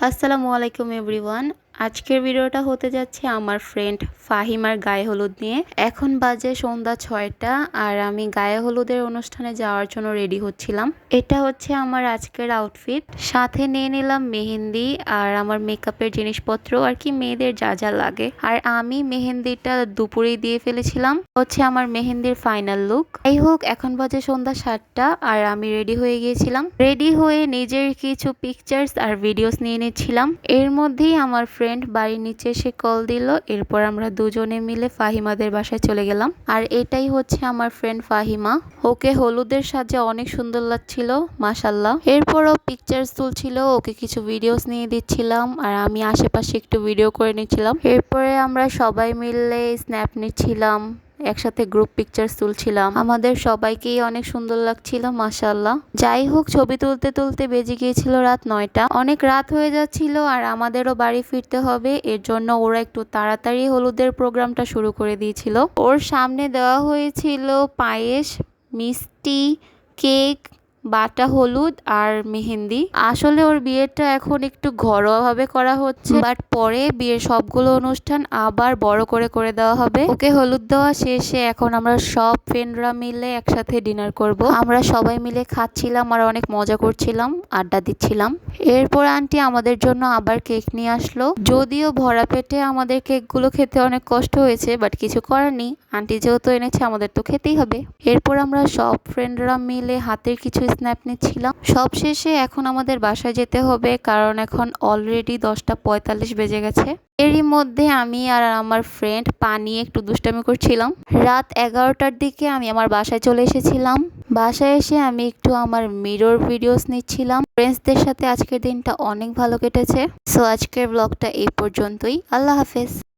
আসসালামু আলাইকুম এভরিওয়ান আজকের ভিডিওটা হতে যাচ্ছে আমার ফ্রেন্ড ফাহিমার গায়ে হলুদ নিয়ে। এখন বাজে সন্ধ্যা ছয়টা আর আমি গায়ে হলুদের অনুষ্ঠানে যাওয়ার জন্য রেডি হচ্ছিলাম। এটা হচ্ছে আমার আজকের আউটফিট সাথে নিয়ে নিলাম মেহেন্দি আর আমার মেকআপের জিনিসপত্র আর কি মেয়েদের যা যা লাগে। আর আমি মেহেন্দিটা দুপুরেই দিয়ে ফেলেছিলাম। হচ্ছে আমার মেহেন্দির ফাইনাল লুক যাই হোক, এখন বাজে সন্ধ্যা সাতটা আর আমি রেডি হয়ে গিয়েছিলাম। রেডি হয়ে নিজের কিছু পিকচার্স আর ভিডিওস নিয়ে নিচ্ছিলাম। এর মধ্যেই আমার ফ্রেন্ড বাড়ির নিচে এসে কল দিল, এরপর আমরা দুজনে মিলে ফাহিমাদের বাসায় চলে গেলাম। আর এটাই হচ্ছে আমার ফ্রেন্ড ফাহিমা। ওকে হলুদের সাজে অনেক সুন্দর লাগছিল মাসাল্লাহ এরপরও পিকচার্স তুলছিল, ওকে কিছু ভিডিওস নিয়ে দিচ্ছিলাম, আর আমি আশেপাশে একটু ভিডিও করে নিচ্ছিলাম। এরপরে আমরা সবাই মিলে স্ন্যাপ নিচ্ছিলাম। একসাথে গ্রুপ পিকচার তুলছিলাম। আমাদের সবাইকেই অনেক সুন্দর লাগছিল মাসাল্লাহ যাই হোক, ছবি তুলতে তুলতে বেজে গিয়েছিল রাত নয়টা। অনেক রাত হয়ে যাচ্ছিল আর আমাদেরও বাড়ি ফিরতে হবে। এর জন্য ওরা একটু তাড়াতাড়ি হলুদের প্রোগ্রামটা শুরু করে দিয়েছিল। ওর সামনে দেওয়া হয়েছিল পায়েস, মিষ্টি, কেক বাটা হলুদ আর মেহেন্দি। আসলে ওর বিয়েটা এখন একটু ঘরোয়াভাবে করা হচ্ছে, বাট পরে বিয়ের সবগুলো অনুষ্ঠান আবার বড় করে করে দেওয়া হবে। ওকে হলুদ দেওয়া শেষে এখন আমরা সব ফ্রেন্ডরা মিলে একসাথে ডিনার করব। আমরা সবাই মিলে খাচ্ছিলাম আর অনেক মজা করছিলাম, আড্ডা দিচ্ছিলাম। এরপর আন্টি আমাদের জন্য আবার কেক নিয়ে আসলো। যদিও ভরা পেটে আমাদের কেকগুলো খেতে অনেক কষ্ট হয়েছে, বাট কিছু করার নেই। আন্টি যেহেতু এনেছে, আমাদের তো খেতেই হবে। এরপর আমরা সব ফ্রেন্ডরা মিলে হাতের কিছু স্ন্যাপ নিচ্ছিলাম সব শেষে এখন আমাদের বাসায় যেতে হবে, কারণ এখন অলরেডি দশটা পঁয়তাল্লিশ বেজে গেছে। এরই মধ্যে আমি আর আমার ফ্রেন্ড পানি একটু দুষ্টামি করছিলাম। রাত এগারোটার দিকে আমি আমার বাসায় চলে এসেছিলাম। বাসায় এসে আমি একটু আমার মিরর ভিডিওস নিচ্ছিলাম। ফ্রেন্ডসদের সাথে আজকের দিনটা অনেক ভালো কেটেছে। সো আজকের ব্লগটা এই পর্যন্তই। আল্লাহ হাফেজ।